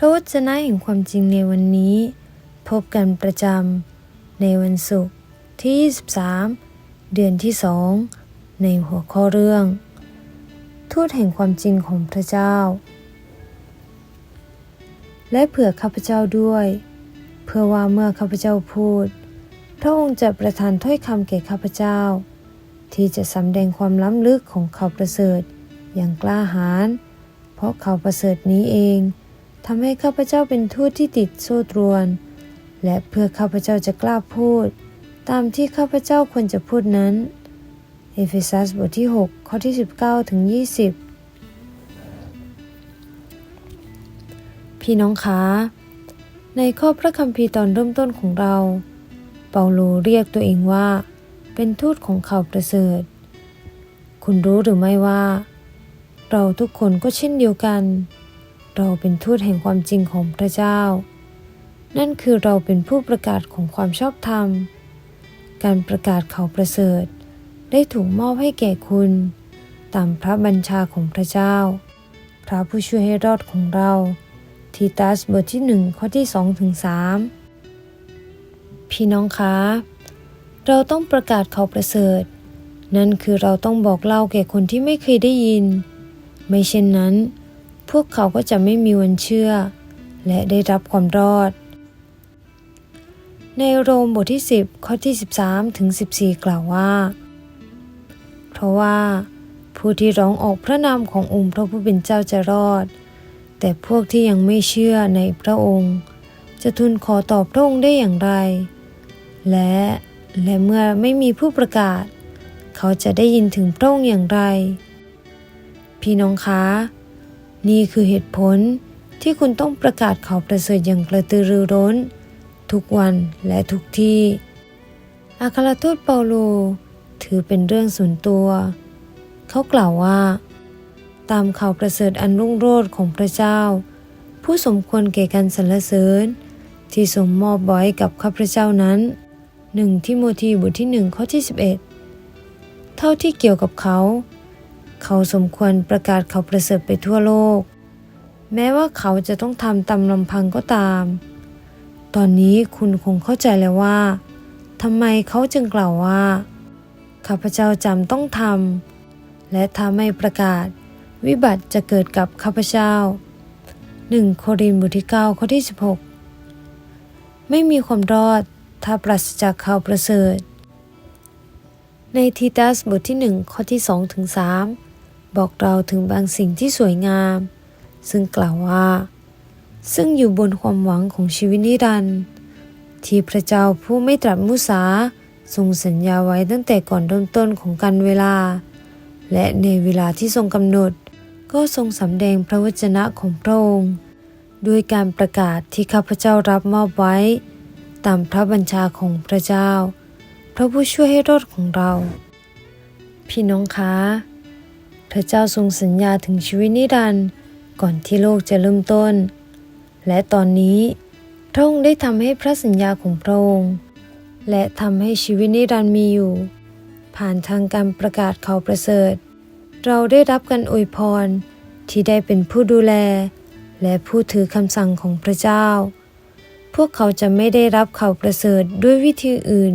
พระวจนะแห่งความจริงในวันนี้ พบกันประจำในวันศุกร์ที่ 23 เดือนที่2ในหัวข้อเรื่อง ทูตแห่งความจริงของพระเจ้า และเผื่อข้าพเจ้าด้วย เพื่อว่าเมื่อข้าพเจ้าพูด พระองค์จะประทานถ้อยคำแก่ข้าพเจ้า ที่จะสำแดงความล้ำลึกของเขาประเสริฐอย่างกล้าหาญเพราะเขาประเสริฐนี้เอง ทำให้ข้าพเจ้าเป็นทูตที่ติดโซ่ตรวน และเพื่อข้าพเจ้าจะกล้าพูด ตามที่ข้าพเจ้าควรจะพูดนั้น เอเฟซัสบทที่ 6 ข้อที่ 19 ถึง 20 พี่น้องคะในข้อพระคัมภีร์ตอนเริ่มต้นของเรา เปาโลเรียกตัวเองว่า เป็นทูตของข่าวประเสริฐ คุณรู้หรือไม่ว่า เราทุกคนก็เช่นเดียวกัน เราเป็นทูตแห่งความจริงของพระเจ้า นั่นคือเราเป็นผู้ประกาศของความชอบธรรม การประกาศข่าวประเสริฐ ได้ถูกมอบให้แก่คุณ ตามพระบัญชาของพระเจ้า พระผู้ช่วยให้รอดของเรา ทีตัสบทที่หนึ่งข้อที่สองถึงสามพี่น้องคะ เราต้องประกาศข่าวประเสริฐ นั่นคือเราต้องบอกเล่าแก่คนที่ไม่เคยได้ยิน ไม่เช่นนั้น พวกเขาก็จะไม่มีวันเชื่อ และได้รับความรอด ในโรมบทที่ 10 ข้อที่ 13 ถึง 14 กล่าวว่า เพราะว่าผู้ที่ร้องออกพระนามขององค์พระผู้เป็นเจ้าจะรอด แต่พวกที่ยังไม่เชื่อในพระองค์ จะทูลขอต่อพระองค์ได้อย่างไร และและเมื่อไม่มีผู้ประกาศ เขาจะได้ยินถึงพระองค์อย่างไร พี่น้องคะ นี่คือเหตุผลที่คุณต้องประกาศข่าวประเสริฐอย่างกระตือรือร้น ทุกวันและทุกที่อัครทูตเปาโลถือเป็นเรื่องส่วนตัว เขากล่าวว่า ตามข่าวประเสริฐอันรุ่งโรจน์ของพระเจ้า ผู้สมควรแก่การสรรเสริญ ที่ทรงมอบไว้กับข้าพระเจ้านั้นหนึ่งทิโมธีบทที่หนึ่งข้อที่ 11 เท่าที่เกี่ยวกับเขา เขาสมควรประกาศเขาประเสริฐไปทั่วโลก แม้ว่าเขาจะต้องทำตามลำพังก็ตาม ตอนนี้คุณคงเข้าใจแล้วว่าทำไมเขาจึงกล่าวว่า ข้าพเจ้าจำต้องทำและถ้าไม่ประกาศ วิบัติจะเกิดกับข้าพเจ้า 1 โครินบทที่9ข้อที่ 16 ไม่มีความรอดถ้าปราศจากข่าวประเสริฐในทีตัสบทที่ 1 ข้อที่ 2 ถึง 3 บอกเราถึงบางสิ่งที่สวยงาม ซึ่งกล่าวว่า ซึ่งอยู่บนความหวังของชีวิตนิรันดร์ที่พระเจ้าผู้ไม่ตรัสมุสาทรงสัญญาไว้ตั้งแต่ก่อนเริ่มต้นของการเวลา และในเวลาที่ทรงกำหนด ก็ทรงสำแดงพระวจนะของพระองค์ด้วยการประกาศที่ข้าพเจ้ารับมอบไว้ ตามพระบัญชาของพระเจ้า พระผู้ช่วยให้รอดของเรา พี่น้องคะ พระเจ้าทรงสัญญาถึงชีวิตนิรันดร์ก่อนที่โลกจะเริ่มต้น และตอนนี้พระองค์ได้ทำให้พระสัญญาของพระองค์ และทำให้ชีวิตนิรันดร์มีอยู่ ผ่านทางการประกาศข่าวประเสริฐ เราได้รับการอวยพรที่ได้เป็นผู้ดูแล และผู้ถือคำสั่งของพระเจ้า พวกเขาจะไม่ได้รับข่าวประเสริฐด้วยวิธีอื่น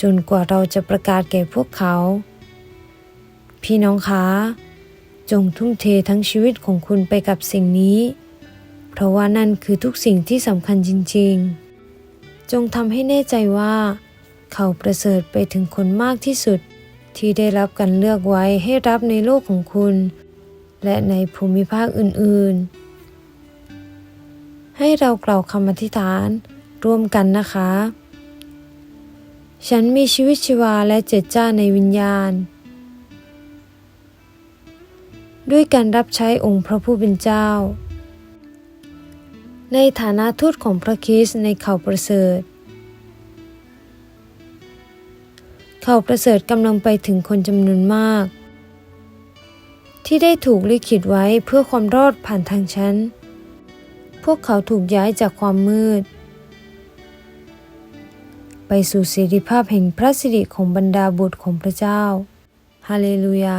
จนกว่าเราจะประกาศแก่พวกเขา พี่น้องคะ จงทุ่มเททั้งชีวิตของคุณไปกับสิ่งนี้ เพราะว่านั่นคือทุกสิ่งที่สำคัญจริง ๆ จงทำให้แน่ใจว่า เขาประเสริฐไปถึงคนมากที่สุดที่ได้รับการเลือกไว้ให้รับในโลกของคุณ และในภูมิภาคอื่น ๆ ให้เรากล่าวคำอธิษฐานร่วมกันนะคะ ฉันมีชีวิตชีวาและเจิดจ้าในวิญญาณ ด้วยการรับใช้องค์พระผู้เป็นเจ้า ในฐานะทูตของพระคริสต์ในเขาประเสริฐ เขาประเสริฐกำลังไปถึงคนจำนวนมาก ที่ได้ถูกลิขิตไว้เพื่อความรอดผ่านทางฉันพวกเขาถูกย้ายจากความมืด ไปสู่เสรีภาพแห่งพระสิริของบรรดาบุตรของพระเจ้า ฮาเลลูยา